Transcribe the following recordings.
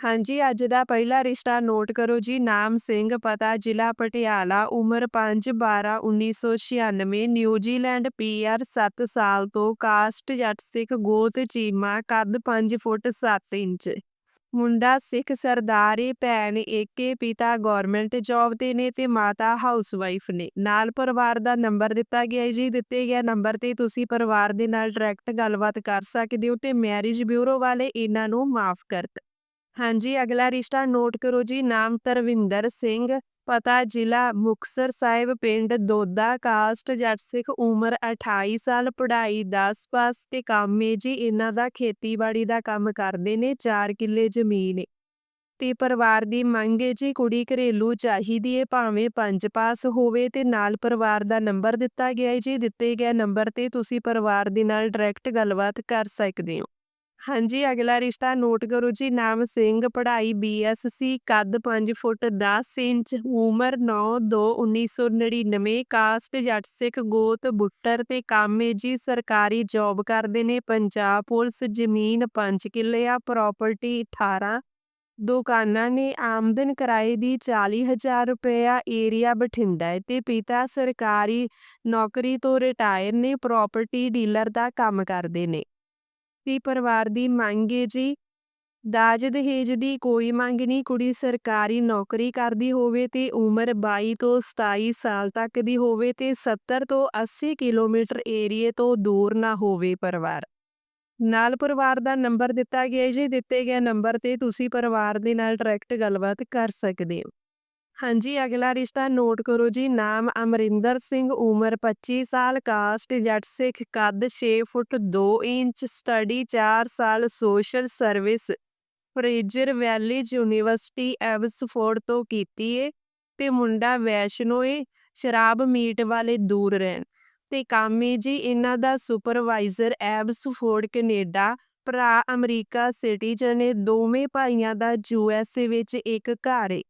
ਹਾਂਜੀ, ਅੱਜ ਦਾ ਪਹਿਲਾ ਰਿਸ਼ਤਾ ਨੋਟ ਕਰੋ ਜੀ, ਨਾਮ ਸਿੰਘ, ਪਤਾ ਜ਼ਿਲ੍ਹਾ ਪਟਿਆਲਾ, ਉਮਰ 5/12/1996 ਨਿਊਜ਼ੀਲੈਂਡ ਪੀਆਰ 7 ਸਾਲ ਤੋਂ ਕਾਸਟ ਜੱਟ ਸਿੱਖ ਗੋਤ ਚੀਮਾ, ਕੱਦ 5 ਫੁੱਟ 7 ਇੰਚ। ਮੁੰਡਾ ਸਿੱਖ ਸਰਦਾਰੀ, ਭੈਣ ਏਕੇ, ਪਿਤਾ ਗਵਰਨਮੈਂਟ ਜੌਬ ਤੇ ਨੇ ਤੇ ਮਾਤਾ ਹਾਊਸਵਾਈਫ ਨੇ। ਨਾਲ ਪਰਿਵਾਰ ਦਾ ਨੰਬਰ ਦਿੱਤਾ ਗਿਆ ਜੀ, ਦਿੱਤੇ ਗਿਆ ਨੰਬਰ ਤੇ ਤੁਸੀਂ ਪਰਿਵਾਰ ਦੇ ਨਾਲ ਡਾਇਰੈਕਟ ਗੱਲਬਾਤ ਕਰ ਸਕਦੇ ਹੋ ਤੇ ਮੈਰਿਜ ਬਿਊਰੋ ਵਾਲੇ ਇਹਨਾਂ ਨੂੰ ਮਾਫ ਕਰ ਹਾਂਜੀ, ਅਗਲਾ ਰਿਸ਼ਤਾ ਨੋਟ ਕਰੋ ਜੀ, ਨਾਮ ਤਰਵਿੰਦਰ ਸਿੰਘ, ਪਤਾ ਜ਼ਿਲ੍ਹਾ ਮੁਕਤਸਰ ਸਾਹਿਬ, ਪਿੰਡ ਦੋਦਾ, ਕਾਸਟ ਜੱਟ ਸਿੱਖ, ਉਮਰ 28 ਸਾਲ, ਪੜ੍ਹਾਈ 10 ਪਾਸ ਤੇ ਕੰਮ ਹੈ ਜੀ, ਇਹਨਾਂ ਦਾ ਖੇਤੀਬਾੜੀ ਦਾ ਕੰਮ ਕਰਦੇ ਨੇ 4 ਕਿੱਲੇ ਜ਼ਮੀਨ ਏ। ਤੇ ਪਰਿਵਾਰ ਦੀ ਮੰਗ ਹੈ ਜੀ, ਕੁੜੀ ਘਰੇਲੂ ਚਾਹੀਦੀ ਹੈ ਭਾਵੇਂ ਪੰਜ ਪਾਸ ਹੋਵੇ ਤੇ ਨਾਲ ਪਰਿਵਾਰ ਦਾ ਨੰਬਰ ਦਿੱਤਾ ਗਿਆ ਹੈ ਜੀ, ਦਿੱਤੇ ਗਏ ਨੰਬਰ ਤੇ ਤੁਸੀਂ ਪਰਿਵਾਰ ਦੇ ਨਾਲ ਡਾਇਰੈਕਟ ਗੱਲਬਾਤ ਕਰ ਸਕਦੇ ਹੋ। ਹਾਂਜੀ, ਅਗਲਾ ਰਿਸ਼ਤਾ ਨੋਟ ਕਰੋ ਜੀ, ਨਾਮ ਸਿੰਘ, ਪੜ੍ਹਾਈ ਬੀਐਸਸੀ ਕੱਦ 5 ਫੁੱਟ 10 ਇੰਚ, ਉਮਰ 9/2/1999 ਕਾਸਟ, ਜੱਟ ਸਿੱਖ, ਗੋਤ, ਬੁੱਟਰ ਤੇ ਕਾਮੇ ਜੀ, ਸਰਕਾਰੀ ਜੌਬ ਕਰਦੇ ਨੇ, ਪੰਜਾਬ ਪੁਲਿਸ, ਜ਼ਮੀਨ 5 ਕਿੱਲੇ ਆ ਪ੍ਰਾਪਰਟੀ 18 ਦੁਕਾਨਾਂ ਨੇ ਆਮਦਨ ਕਿਰਾਏ ਦੀ 40000 ਰੁਪਇਆ ਏਰੀਆ ਬਠਿੰਡਾ ਹੈ ਤੇ ਪਿਤਾ ਸਰਕਾਰੀ ਨੌਕਰੀ ਤੋਂ ਰਿਟਾਇਰ ਨੇ ਪ੍ਰਾਪਰਟੀ ਡੀਲਰ ਦਾ ਕੰਮ ਕਰਦੇ ਨੇ। ਤੇ ਪਰਿਵਾਰ ਦੀ ਮੰਗ ਹੈ ਜੀ। ਦਾਜ ਦਹੇਜ ਦੀ ਕੋਈ ਮੰਗ ਨਹੀਂ, ਕੁੜੀ ਸਰਕਾਰੀ ਨੌਕਰੀ ਕਰਦੀ ਹੋਵੇ ਤੇ ਉਮਰ 22 ਤੋਂ 27 ਸਾਲ ਤੱਕ ਦੀ ਹੋਵੇ ਤੇ 70 ਤੋਂ 80 ਕਿਲੋਮੀਟਰ ਏਰੀਏ ਤੋਂ ਦੂਰ ਨਾ ਹੋਵੇ ਪਰਿਵਾਰ। ਨਾਲ ਪਰਿਵਾਰ ਦਾ ਨੰਬਰ ਦਿੱਤਾ ਗਿਆ ਜੀ, ਦਿੱਤੇ ਗਏ ਨੰਬਰ ਤੇ ਤੁਸੀਂ ਪਰਿਵਾਰ ਦੇ ਨਾਲ ਡਾਇਰੈਕਟ ਗੱਲਬਾਤ ਕਰ ਸਕਦੇ ਹੋ। ਹਾਂਜੀ, ਅਗਲਾ ਰਿਸ਼ਤਾ ਨੋਟ ਕਰੋ ਜੀ, ਨਾਮ ਅਮਰਿੰਦਰ ਸਿੰਘ, ਉਮਰ 25 ਸਾਲ, ਕਾਸਟ ਜੱਟ ਸਿੱਖ, ਕੱਦ 6 ਫੁੱਟ 2 ਇੰਚ, ਸਟੱਡੀ 4 ਸਾਲ, social service, Fraser Valley's university Abbotsford ਤੋਂ ਕੀਤੀ ਏ ਤੇ ਮੁੰਡਾ ਵੈਸ਼ਨੋ ਏ, ਸ਼ਰਾਬ ਮੀਟ ਵਾਲੇ ਦੂਰ ਰਹਿਣ। ਤੇ ਕੰਮ ਜੀ, ਇਹਨਾਂ ਦਾ ਸੁਪਰਵਾਈਜ਼ਰ ਐਬਸਫੋਰਡ ਕੈਨੇਡਾ, ਭਰਾ ਅਮਰੀਕਾ ਸਿਟੀਜ਼ਨ ਏ, ਦੋਵੇਂ ਭਾਈਆਂ ਦਾ ਯੂਐਸਏ ਵਿੱਚ ਇੱਕ ਘਰ ਏ।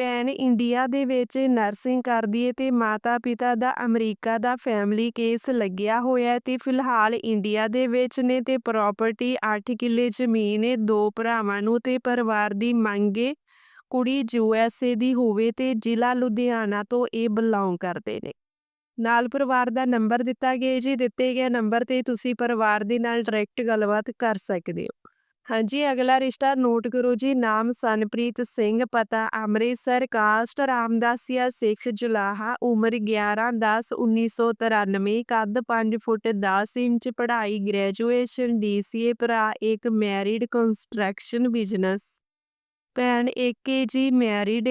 ਭੈਣ ਇੰਡੀਆ ਦੇ ਵਿੱਚ ਨਰਸਿੰਗ ਕਰਦੀ ਹੈ ਤੇ ਮਾਤਾ ਪਿਤਾ ਦਾ ਅਮਰੀਕਾ ਦਾ ਫੈਮਿਲੀ ਕੇਸ ਲੱਗਿਆ ਹੋਇਆ ਤੇ ਫਿਲਹਾਲ ਇੰਡੀਆ ਦੇ ਵਿੱਚ ਨੇ ਤੇ ਪ੍ਰਾਪਰਟੀ 8 ਕਿੱਲੇ ਜ਼ਮੀਨ ਏ, ਦੋ ਭਰਾਵਾਂ ਨੂੰ ਤੇ ਪਰਿਵਾਰ ਦੀ ਮੰਗ ਏ। ਕੁੜੀ ਯੂਐਸਏ ਦੀ ਹੋਵੇ ਤੇ ਜ਼ਿਲ੍ਹਾ ਲੁਧਿਆਣਾ ਤੋਂ ਇਹ ਬਿਲੋਂਗ ਕਰਦੇ ਨੇ। ਨਾਲ ਪਰਿਵਾਰ ਦਾ ਨੰਬਰ ਦਿੱਤਾ ਗਿਆ ਜੀ, ਦਿੱਤੇ ਗਏ ਨੰਬਰ ਤੇ ਤੁਸੀਂ ਪਰਿਵਾਰ ਦੇ ਨਾਲ ਡਾਇਰੈਕਟ ਗੱਲਬਾਤ ਕਰ ਸਕਦੇ ਹੋ। ਹਾਂਜੀ, ਅਗਲਾ ਰਿਸ਼ਤਾ ਨੋਟ ਕਰੋ ਜੀ, ਨਾਮ ਸਨਪ੍ਰੀਤ ਸਿੰਘ, ਪਤਾ ਅੰਮ੍ਰਿਤਸਰ, ਕਾਸਟ ਰਾਮਦਾਸੀਆ, ਸਿੱਖ ਜੁਲਾਹਾ, ਉਮਰ 11/10/1993 ਕੱਦ 5 ਫੁੱਟ 10 ਇੰਚ, ਪੜ੍ਹਾਈ ਗ੍ਰੈਜੂਏਸ਼ਨ, ਡੀਸੀਏ, ਭਰਾ, ਇੱਕ ਮੈਰਿਡ ਕੰਸਟਰਕਸ਼ਨ ਬਿਜ਼ਨਸ। ਭੈਣ ਏਕੇ ਜੀ, ਮੈਰਿਡ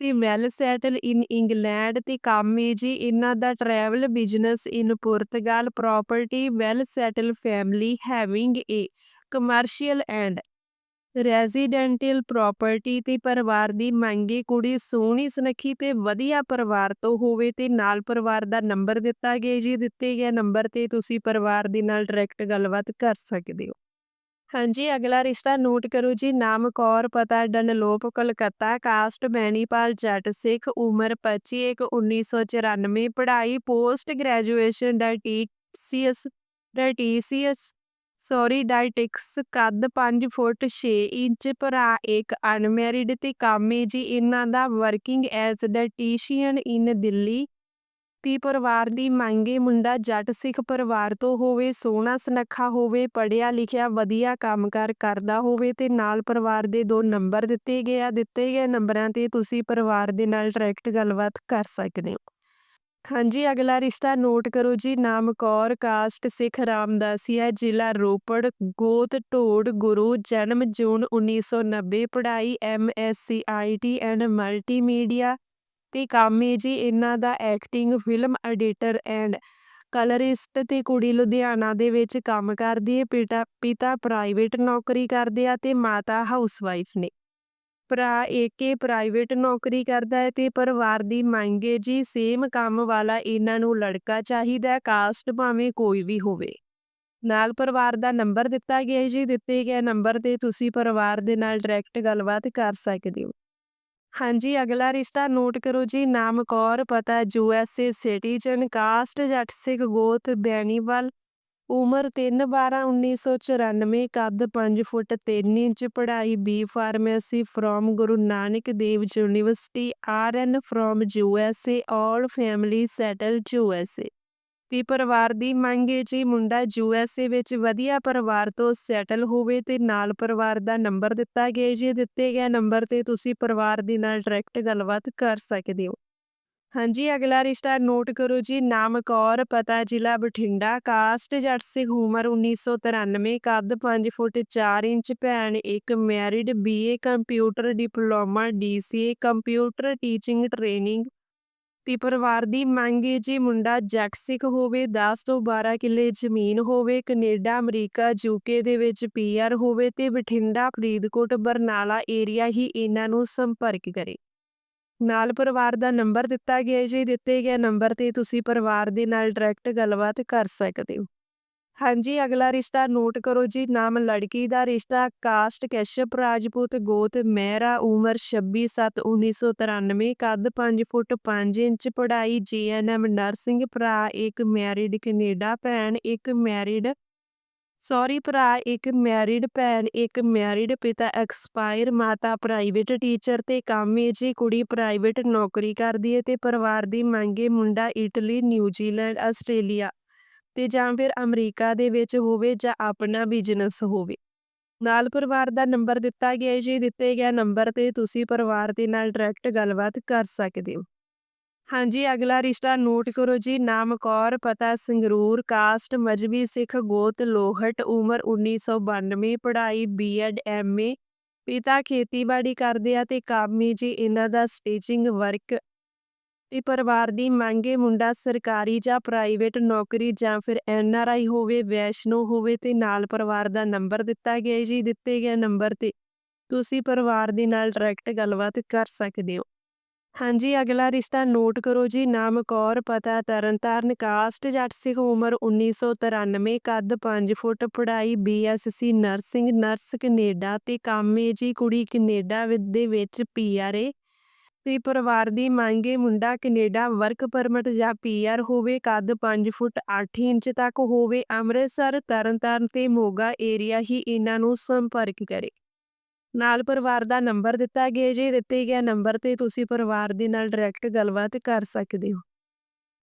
ਤੇ ਵੈਲ ਸੈਟਲ ਇਨ ਇੰਗਲੈਂਡ, ਤੇ ਕੰਮ ਏ ਜੀ, ਇਹਨਾਂ ਦਾ travel business in Portugal, property, well settle family, having A. Commercial and residential property ਤੇ ਪਰਿਵਾਰ ਦੀ ਮੰਗੀ ਕੁੜੀ, ਸੋਹਣੀ ਸੁਨੱਖੀ ਤੇ ਵਧੀਆ ਪਰਿਵਾਰ ਤੋਂ ਹੋਵੇ ਤੇ ਨਾਲ ਪਰਿਵਾਰ ਦਾ ਨੰਬਰ ਦਿੱਤਾ ਗਿਆ ਜੀ, ਦਿੱਤੇ ਗਏ ਨੰਬਰ ਤੇ ਤੁਸੀਂ ਪਰਿਵਾਰ ਦੇ ਨਾਲ ਡਾਇਰੈਕਟ ਗੱਲਬਾਤ ਕਰ ਸਕਦੇ ਹੋ। ਹਾਂਜੀ, ਅਗਲਾ ਰਿਸ਼ਤਾ ਨੋਟ ਕਰੋ ਜੀ, ਨਾਮ ਕੌਰ, ਪਤਾ, ਡਨਲੋਪ, ਕਲਕੱਤਾ, ਕਾਸਟ ਮੈਨੀਪਾਲ ਜੱਟ, ਸਿੱਖ, ਉਮਰ 25 1 1994 ਪੜ੍ਹਾਈ post graduation dietitians dietitians sorry dietetics ਕੱਦ 5 ਫੁੱਟ 6 ਇੰਚ ਭਰਾ, ਇੱਕ ਅਨਮੈਰਿਡ ਤੇ ਕਾਮੇ ਜੀ। ਇਹਨਾਂ ਦਾ working as dietitian in Delhi. ਤੀ ਪਰਿਵਾਰ ਦੀ ਮੰਗੇ ਮੁੰਡਾ ਜੱਟ ਸਿੱਖ ਪਰਿਵਾਰ ਤੋਂ ਹੋਵੇ, ਸੋਹਣਾ ਸੁਨੱਖਾ ਹੋਵੇ ਪੜਿਆ ਲਿਖਿਆ, ਵਧੀਆ ਕੰਮਕਾਰ ਕਰਦਾ ਹੋਵੇ ਤੇ ਨਾਲ ਪਰਿਵਾਰ ਦੇ ਦੋ ਨੰਬਰ ਦਿੱਤੇ ਗਏ ਆ ਦਿੱਤੇ ਗਏ ਨੰਬਰਾਂ ਤੇ ਤੁਸੀਂ ਪਰਿਵਾਰ ਦੇ ਨਾਲ ਡਾਇਰੈਕਟ ਗੱਲਬਾਤ ਕਰ ਸਕਦੇ ਹੋ। ਹਾਂਜੀ, ਅਗਲਾ ਰਿਸ਼ਤਾ ਨੋਟ ਕਰੋ ਜੀ ਨਾਮ ਕੌਰ ਕਾਸਟ ਸਿੱਖ ਰਾਮਦਾਸੀਆ ਜ਼ਿਲ੍ਹਾ ਰੋਪੜ, ਗੋਤ ਢੋੜ ਗੁਰੂ, ਜਨਮ ਜੂਨ 1990 ਪੜ੍ਹਾਈ ਐਮਐਸਸੀ ਆਈਟੀ ਐਂਡ ਮਲਟੀਮੀਡੀਆ ਤੇ ਕੰਮ ਹੈ ਜੀ, ਇਹਨਾਂ ਦਾ acting film editor and colourist ਤੇ ਕੁੜੀ ਲੁਧਿਆਣਾ ਦੇ ਵਿੱਚ ਕੰਮ ਕਰਦੀ ਹੈ, ਪਿਤਾ ਪਿਤਾ ਪ੍ਰਾਈਵੇਟ ਨੌਕਰੀ ਕਰਦੇ ਆ ਤੇ ਮਾਤਾ ਹਾਊਸਵਾਈਫ ਨੇ। ਭਰਾ ਏਕੇ ਪ੍ਰਾਈਵੇਟ ਨੌਕਰੀ ਕਰਦਾ ਹੈ ਤੇ ਪਰਿਵਾਰ ਦੀ ਮੰਗ ਹੈ ਜੀ, ਸੇਮ ਕੰਮ ਵਾਲਾ ਇਹਨਾਂ ਨੂੰ ਲੜਕਾ ਚਾਹੀਦਾ ਕਾਸਟ ਭਾਵੇਂ ਕੋਈ ਵੀ ਹੋਵੇ। ਨਾਲ ਪਰਿਵਾਰ ਦਾ ਨੰਬਰ ਦਿੱਤਾ ਗਿਆ ਹੈ ਜੀ, ਦਿੱਤੇ ਗਏ ਨੰਬਰ ਤੇ ਤੁਸੀਂ ਪਰਿਵਾਰ ਦੇ ਨਾਲ ਡਾਇਰੈਕਟ ਗੱਲਬਾਤ ਕਰ ਸਕਦੇ ਹੋ। ਹਾਂਜੀ, ਅਗਲਾ ਰਿਸ਼ਤਾ ਨੋਟ ਕਰੋ ਜੀ, ਨਾਮ ਕੌਰ, ਪਤਾ ਯੂਐਸਏ ਸਿਟੀਜ਼ਨ, ਕਾਸਟ ਜੱਟ ਸਿੱਖ ਗੋਤ ਬੈਨੀਵਾਲ ਉਮਰ 3/12/1994 ਕੱਦ 5 ਫੁੱਟ 3 ਇੰਚ, ਪੜ੍ਹਾਈ B pharmacy from Guru Nanak Dev university R RN from A all family settle ਏ ਵੀ ਪਰਿਵਾਰ ਦੀ ਮੰਗ ਹੈ ਜੀ ਮੁੰਡਾ ਯੂ ਐੱਸ ਏ ਵਿੱਚ ਵਧੀਆ ਪਰਿਵਾਰ ਤੋਂ ਸੈਟਲ ਹੋਵੇ ਤੇ ਨਾਲ ਪਰਿਵਾਰ ਦਾ ਨੰਬਰ ਦਿੱਤਾ ਗਿਆ ਜੀ ਦਿੱਤੇ ਗਏ ਨੰਬਰ ਤੇ ਤੁਸੀਂ ਪਰਿਵਾਰ ਦੇ ਨਾਲ ਡਾਇਰੈਕਟ ਗੱਲਬਾਤ ਕਰ ਸਕਦੇ ਹੋ। ਹਾਂਜੀ, ਅਗਲਾ ਰਿਸ਼ਤਾ ਨੋਟ ਕਰੋ ਜੀ ਨਾਮ ਕੌਰ ਪਤਾ ਜ਼ਿਲ੍ਹਾ ਬਠਿੰਡਾ, ਕਾਸਟ ਜੱਟ ਸਿੱਖ ਉਮਰ 1993 ਕੱਦ 5 ਫੁੱਟ 4 ਇੰਚ, ਭੈਣ ਇੱਕ married BA computer diploma DCA computer teaching training. ਤੇ ਪਰਿਵਾਰ ਦੀ ਮੰਗ ਹੈ ਜੀ, ਮੁੰਡਾ ਜੱਟ ਸਿੱਖ ਹੋਵੇ 10 ਤੋਂ 12 ਕਿੱਲੇ ਜ਼ਮੀਨ ਹੋਵੇ, ਕੈਨੇਡਾ, ਅਮਰੀਕਾ ਯੂਕੇ ਦੇ ਵਿੱਚ ਪੀਆਰ ਹੋਵੇ ਤੇ ਬਠਿੰਡਾ, ਫਰੀਦਕੋਟ, ਬਰਨਾਲਾ ਏਰੀਆ ਹੀ ਇਹਨਾਂ ਨੂੰ ਸੰਪਰਕ ਕਰੇ। ਨਾਲ ਪਰਿਵਾਰ ਦਾ ਨੰਬਰ ਦਿੱਤਾ ਗਿਆ ਜੀ ਦਿੱਤੇ ਗਏ ਨੰਬਰ ਤੇ ਤੁਸੀਂ ਪਰਿਵਾਰ ਦੇ ਨਾਲ ਡਾਇਰੈਕਟ ਗੱਲਬਾਤ ਕਰ ਸਕਦੇ ਹੋ। ਹਾਂਜੀ, ਅਗਲਾ ਰਿਸ਼ਤਾ ਨੋਟ ਕਰੋ ਜੀ, ਨਾਮ ਲੜਕੀ ਦਾ ਰਿਸ਼ਤਾ ਕਾਸਟ ਕੈਸ਼ਪ, ਰਾਜਪੂਤ, ਗੋਤ, ਮਹਿਰਾ, ਉਮਰ 26/7/1993 ਕੱਦ 5 ਫੁੱਟ 5 ਇੰਚ, ਪੜ੍ਹਾਈ, ਜੀਐਨਐਮ, ਨਰਸਿੰਗ, ਭਰਾ, ਇੱਕ ਮੈਰਿਡ ਕੈਨੇਡਾ, ਭੈਣ, ਇੱਕ ਮੈਰਿਡ ਸੌਰੀ ਭਰਾ, ਇੱਕ ਮੈਰਿਡ ਭੈਣ, ਇੱਕ ਮੈਰਿਡ ਪਿਤਾ, ਐਕਸਪਾਇਰ ਮਾਤਾ, ਪ੍ਰਾਈਵੇਟ ਟੀਚਰ ਤੇ ਕੰਮ ਹੈ ਜੀ ਕੁੜੀ ਪ੍ਰਾਈਵੇਟ ਨੌਕਰੀ ਕਰਦੀ ਹੈ ਤੇ ਪਰਿਵਾਰ ਦੀ ਮੰਗੇ ਮੁੰਡਾ ਇਟਲੀ ਨਿਊਜ਼ੀਲੈਂਡ ਆਸਟ੍ਰੇਲੀਆ ਤੇ ਜਾਂ ਫਿਰ ਅਮਰੀਕਾ ਦੇ ਵਿੱਚ ਹੋਵੇ ਜਾਂ ਆਪਣਾ ਬਿਜ਼ਨਸ ਹੋਵੇ। ਨਾਲ ਪਰਿਵਾਰ ਦਾ ਨੰਬਰ ਦਿੱਤਾ ਗਿਆ ਜੀ, ਦਿੱਤੇ ਗਿਆ ਨੰਬਰ ਤੇ ਤੁਸੀਂ ਪਰਿਵਾਰ ਦੇ ਨਾਲ ਡਾਇਰੈਕਟ ਗੱਲਬਾਤ ਕਰ ਸਕਦੇ ਹੋ। ਹਾਂਜੀ, ਅਗਲਾ ਰਿਸ਼ਤਾ ਨੋਟ ਕਰੋ ਜੀ, ਨਾਮ ਕੌਰ, ਪਤਾ ਸੰਗਰੂਰ, ਕਾਸਟ, ਮਜਬੀ ਸਿੱਖ, ਗੋਤ, ਲੋਹਟ, ਉਮਰ 1992 ਪੜ੍ਹਾਈ ਬੀਐਡ ਐਮਏ ਪਿਤਾ ਖੇਤੀਬਾੜੀ ਕਰਦੇ ਆ ਤੇ ਕੰਮ ਜੀ, ਇਹਨਾਂ ਦਾ ਸਟੀਚਿੰਗ ਵਰਕ ਤੇ ਪਰਿਵਾਰ ਦੀ ਮੰਗੇ ਮੁੰਡਾ ਸਰਕਾਰੀ ਜਾਂ ਪ੍ਰਾਈਵੇਟ ਨੌਕਰੀ ਜਾਂ ਫਿਰ ਐੱਨ ਆਰ ਆਈ ਹੋਵੇ, ਵੈਸ਼ਨੋ ਹੋਵੇ ਤੇ ਨਾਲ ਪਰਿਵਾਰ ਦਾ ਨੰਬਰ ਦਿੱਤਾ ਗਿਆ ਜੀ, ਦਿੱਤੇ ਗਏ ਨੰਬਰ ਤੇ ਤੁਸੀਂ ਪਰਿਵਾਰ ਦੇ ਨਾਲ ਡਾਇਰੈਕਟ ਗੱਲਬਾਤ ਕਰ ਸਕਦੇ ਹੋ। ਹਾਂਜੀ, ਅਗਲਾ ਰਿਸ਼ਤਾ ਨੋਟ ਕਰੋ ਜੀ। ਨਾਮ ਕੌਰ, ਪਤਾ ਤਰਨਤਾਰਨ, ਕਾਸਟ ਜੱਟ ਸਿੱਖ, ਉਮਰ 1993 ਕੱਦ 5 ਫੁੱਟ, ਪੜ੍ਹਾਈ ਬੀਐਸਸੀ ਨਰਸਿੰਗ, ਨਰਸ ਕੈਨੇਡਾ ਤੇ ਕੰਮ ਹੈ ਜੀ। ਕੁੜੀ ਕੈਨੇਡਾ ਦੇ ਵਿੱਚ ਪੀਆਰਏ ਤੇ ਪਰਿਵਾਰ ਦੀ ਮੰਗੇ ਮੁੰਡਾ ਕੈਨੇਡਾ ਵਰਕ ਪਰਮਿਟ ਜਾਂ ਪੀਆਰ ਹੋਵੇ, ਕੱਦ 5 ਫੁੱਟ 8 ਇੰਚ ਤੱਕ ਹੋਵੇ, ਅੰਮ੍ਰਿਤਸਰ, ਤਰਨਤਾਰਨ ਤੇ ਮੋਗਾ ਏਰੀਆ ਹੀ ਇਹਨਾਂ ਨੂੰ ਸੰਪਰਕ ਕਰੇ। ਨਾਲ ਪਰਿਵਾਰ ਦਾ ਨੰਬਰ ਦਿੱਤਾ ਗਿਆ ਜੀ, ਦਿੱਤੇ ਗਿਆ ਨੰਬਰ ਤੇ ਤੁਸੀਂ ਪਰਿਵਾਰ ਦੇ ਨਾਲ ਡਾਇਰੈਕਟ ਗੱਲਬਾਤ ਕਰ ਸਕਦੇ ਹੋ।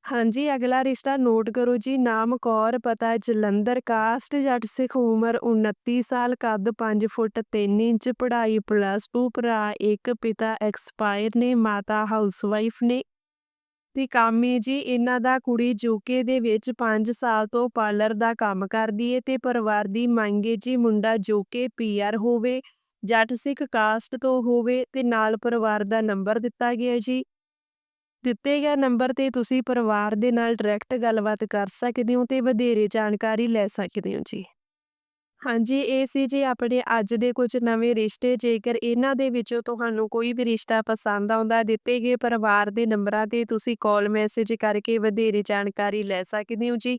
ਹਾਂਜੀ, ਅਗਲਾ ਰਿਸ਼ਤਾ ਨੋਟ ਕਰੋ ਜੀ, ਨਾਮ ਕੌਰ, ਪਤਾ ਜਲੰਧਰ ਕਾਸਟ ਜੱਟ, ਸਿੱਖ, ਉਮਰ 29 ਸਾਲ, ਕੱਦ 5 ਫੁੱਟ 3 ਇੰਚ, ਪੜ੍ਹਾਈ ਪਲੱਸ 2 ਭਰਾ ਇੱਕ, ਪਿਤਾ ਐਕਸਪਾਇਰ ਨੇ, ਮਾਤਾ ਹਾਊਸਵਾਈਫ ਨੇ। ਤੇ ਕੰਮ ਜੀ, ਇਹਨਾਂ ਦਾ ਕੁੜੀ ਯੂਕੇ ਦੇ ਵਿੱਚ 5 ਸਾਲ ਤੋਂ ਪਾਰਲਰ ਦਾ ਕੰਮ ਕਰਦੀ ਏ ਤੇ ਪਰਿਵਾਰ ਦੀ ਮੰਗ ਏ ਜੀ, ਮੁੰਡਾ ਯੂਕੇ ਪੀਆਰ ਹੋਵੇ। ਜੱਟ ਸਿੱਖ ਕਾਸਟ ਤੋਂ ਹੋਵੇ ਤੇ ਨਾਲ ਪਰਿਵਾਰ ਦਾ ਨੰਬਰ ਦਿੱਤਾ ਗਿਆ ਜੀ। ਦਿੱਤੇ ਗਏ ਨੰਬਰ ਤੇ ਤੁਸੀਂ ਪਰਿਵਾਰ ਦੇ ਨਾਲ ਡਾਇਰੈਕਟ ਗੱਲਬਾਤ ਕਰ ਸਕਦੇ ਹੋ ਤੇ ਵਧੇਰੇ ਜਾਣਕਾਰੀ ਲੈ ਸਕਦੇ ਹੋ ਜੀ। ਹਾਂਜੀ, ਇਹ ਸੀ ਜੀ ਆਪਣੇ ਅੱਜ ਦੇ ਕੁਝ ਨਵੇਂ ਰਿਸ਼ਤੇ। ਜੇਕਰ ਇਹਨਾਂ ਦੇ ਵਿੱਚੋਂ ਤੁਹਾਨੂੰ ਕੋਈ ਵੀ ਰਿਸ਼ਤਾ ਪਸੰਦ ਆਉਂਦਾ, ਦਿੱਤੇ ਗਏ ਪਰਿਵਾਰ ਦੇ ਨੰਬਰਾਂ ਤੇ ਤੁਸੀਂ ਕਾਲ ਮੈਸੇਜ ਕਰਕੇ ਵਧੇਰੇ ਜਾਣਕਾਰੀ ਲੈ ਸਕਦੇ ਹੋ ਜੀ।